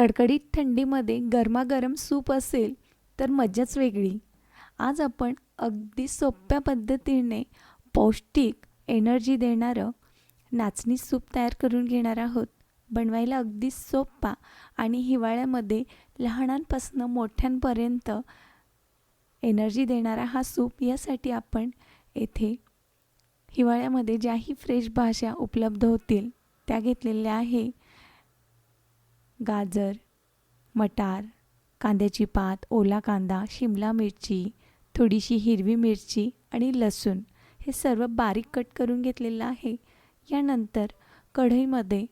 कडकडीत थंडीमध्ये गरमागरम सूप असेल तर मजाच वेगळी. आज आपण अगदी सोप्या पद्धतीने पौष्टिक एनर्जी देणारं नाचणी सूप तयार करून घेणार आहोत. बनवायला अगदी सोपा आणि हिवाळ्यामध्ये लहानांपासून मोठ्यांपर्यंत एनर्जी देणारा हा सूप यासाठी आपण येथे हिवाळ्यामध्ये ज्याही फ्रेश भाज्या उपलब्ध होतील त्या घेतलेल्या आहे. गाजर मटार कांद्याची पात ओला कांदा शिमला मिरची थोडीशी हिरवी मिरची आणि लसूण हे सर्व बारीक कट करून घेतलेलं आहे. यानंतर कढईमध्ये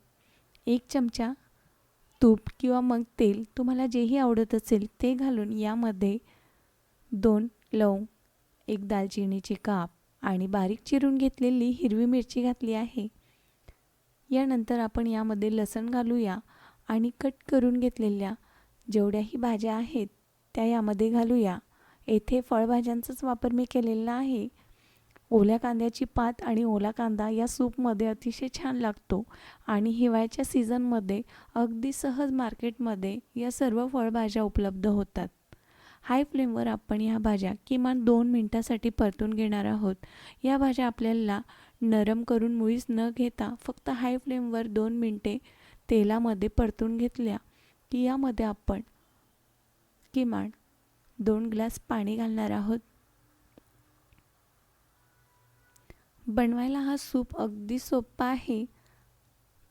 एक चमचा तूप किंवा मग तेल तुम्हाला जेही आवडत असेल ते घालून यामध्ये दोन लवंग एक दालचिनीची काप आणि बारीक चिरून घेतलेली हिरवी मिरची घातली आहे. यानंतर आपण यामध्ये लसण घालूया. आणि कट करून घेतलेल्या जेवढ्याही भाज्या आहेत त्या यामध्ये घालूया. येथे फळभाज्यांचाच वापर मी केलेला आहे. ओल्या कांद्याची पात आणि ओला कांदा या सूपमध्ये अतिशय छान लागतो आणि हिवाळ्याच्या सीझनमध्ये अगदी सहज मार्केटमध्ये या सर्व फळभाज्या उपलब्ध होतात. हाय फ्लेमवर आपण ह्या भाज्या किमान दोन मिनटासाठी परतून घेणार आहोत. या भाज्या आपल्याला नरम करून मुळीच न घेता फक्त हाय फ्लेमवर दोन मिनटे तेलामध्ये परतून घेतल्या की यामध्ये आपण किमान दोन ग्लास पाणी घालणार आहोत. बनवायला हा सूप अगदी सोपा आहे.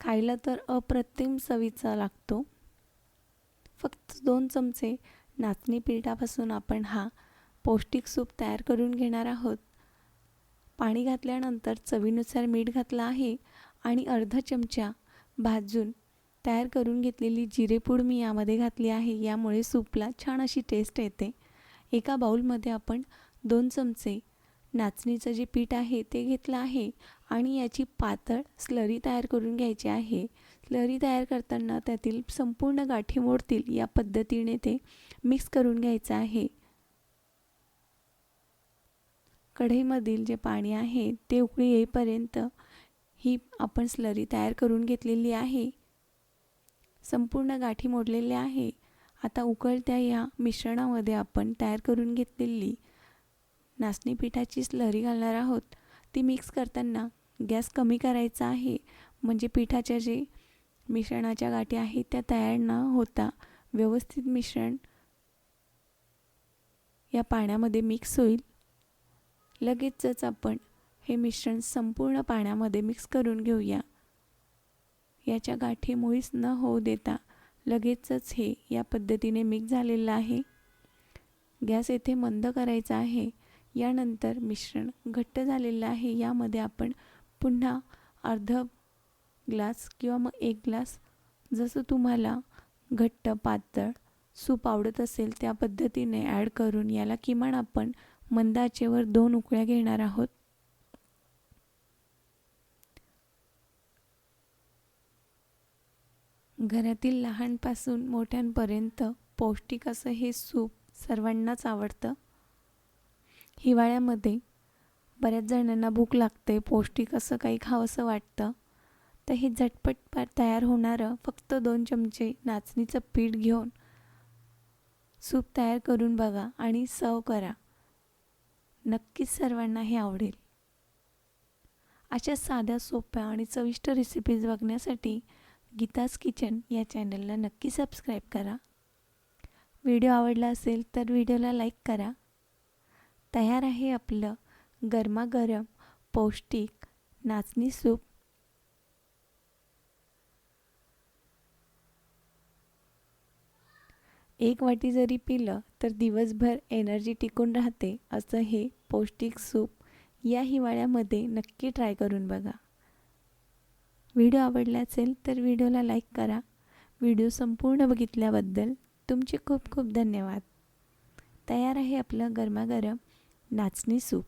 खायला तर अप्रतिम चवीचा लागतो. फक्त दोन चमचे नाचणी पिठापासून आपण हा पौष्टिक सूप तयार करून घेणार आहोत. पाणी घातल्यानंतर चवीनुसार मीठ घातलं आहे आणि अर्धा चमचा भाजून तयार करून घेतलेली जिरेपूड मी यामध्ये घातली आहे. यामुळे सूपला छान अशी टेस्ट येते. एका बाऊलमध्ये आपण दोन चमचे नाचणीचं जे पीठ आहे ते घेतलं आहे आणि याची पातळ स्लरी तयार करून घ्यायची आहे. स्लरी तयार करताना त्यातील संपूर्ण गाठी मोडतील या पद्धतीने ते मिक्स करून घ्यायचं आहे. कढईमधील जे पाणी आहे ते उकळी येईपर्यंत ही आपण स्लरी तयार करून घेतलेली आहे. संपूर्ण गाठी मोडलेल्या आहे. आता उकळत्या या मिश्रणामध्ये आपण तयार करून घेतलेली नाचणी पिठाची स्लरी घालणार आहोत. ती मिक्स करताना गॅस कमी करायचा आहे. म्हणजे पिठाच्या जे मिश्रणाच्या गाठी आहेत त्या तयार न होता व्यवस्थित मिश्रण या पाण्यामध्ये मिक्स होईल. लगेचच आपण हे मिश्रण संपूर्ण पाण्यामध्ये मिक्स करून घेऊया. याच्या गाठी मुळीच न होऊ देता लगेचच हे या पद्धतीने मिक्स झालेलं आहे. गॅस येथे मंद करायचा आहे. यानंतर मिश्रण घट्ट झालेलं आहे. यामध्ये आपण पुन्हा अर्ध ग्लास किंवा मग एक ग्लास जसं तुम्हाला घट्ट पातळ सूप आवडत असेल त्या पद्धतीने ॲड करून याला किमान आपण मंदाचेवर दोन उकळ्या घेणार आहोत. घरातील लहानपासून मोठ्यांपर्यंत पौष्टिक असं हे सूप सर्वांनाच आवडतं. हिवाळ्यामध्ये बऱ्याच जणांना भूक लागते पौष्टिक असं काही खावंसं वाटतं. तर हे झटपट तयार होणारं फक्त दोन चमचे नाचणीचं पीठ घेऊन सूप तयार करून बघा आणि सर्व करा. नक्कीच सर्वांना हे आवडेल. अशा साध्या सोप्या आणि चविष्ट रेसिपीज बघण्यासाठी गीताज किचन या चॅनलला नक्की सबस्क्राईब करा. व्हिडिओ आवडला असेल तर व्हिडिओला लाईक करा. तयार आहे आपलं गरमागरम पौष्टिक नाचणी सूप. एक वाटी जरी पिलं तर दिवसभर एनर्जी टिकून राहते असं हे पौष्टिक सूप या हिवाळ्यामध्ये नक्की ट्राय करून बघा. व्हिडिओ आवडला असेल तर व्हिडिओला लाईक करा. व्हिडिओ संपूर्ण बघितल्याबद्दल तुमचे खूप खूप धन्यवाद. तयार आहे आपलं गरमागरम नाचणी सूप.